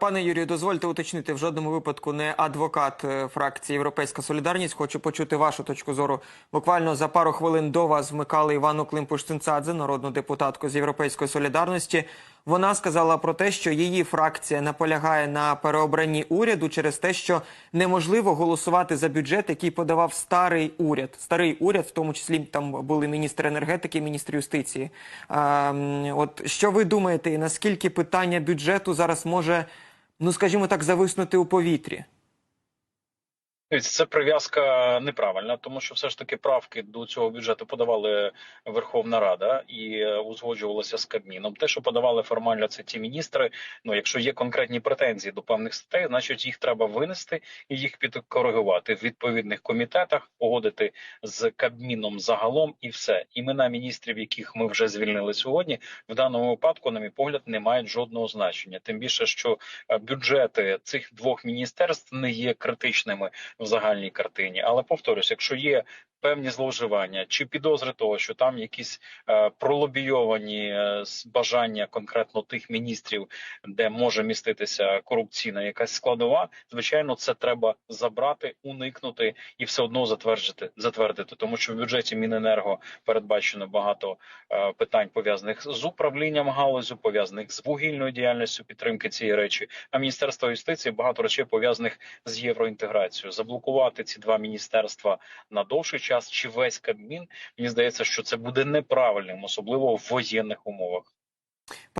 Пане Юрію, дозвольте уточнити в жодному випадку не адвокат е, фракції Європейська Солідарність. Хочу почути вашу точку зору. Буквально за пару хвилин до вас вмикали Івану Климпуш-Цинцадзе, народну депутатку з Європейської солідарності. Вона сказала про те, що її фракція наполягає на переобранні уряду через те, що неможливо голосувати за бюджет, який подавав старий уряд. Старий уряд, в тому числі там були міністр енергетики, міністр юстиції. Ем, от що ви думаєте, наскільки питання бюджету зараз може, ну скажімо так, зависнути у повітрі? Це прив'язка неправильна, тому що все ж таки правки до цього бюджету подавали Верховна Рада і е, узгоджувалося з Кабміном. Те, що подавали формально, це ті міністри. Ну, якщо є конкретні претензії до певних статей, значить їх треба винести і їх підкоригувати в відповідних комітетах, погодити з Кабміном загалом, і все. Імена міністрів, яких ми вже звільнили сьогодні, в даному випадку, на мій погляд, не мають жодного значення. Тим більше, що е, бюджети цих двох міністерств не є критичними в загальній картині. Але повторюсь, якщо є певні зловживання чи підозри того, що там якісь е, пролобійовані е, бажання конкретно тих міністрів, де може міститися корупційна якась складова, звичайно, це треба забрати, уникнути і все одно затвердити, затвердити, тому що в бюджеті Міненерго передбачено багато е, питань пов'язаних з управлінням галузю, пов'язаних з вугільною діяльністю підтримки цієї речі. А міністерство юстиції багато речей пов'язаних з євроінтеграцією. Заблокувати ці два міністерства на довший час чи весь Кабмін, мені здається, що це буде неправильним, особливо в воєнних умовах.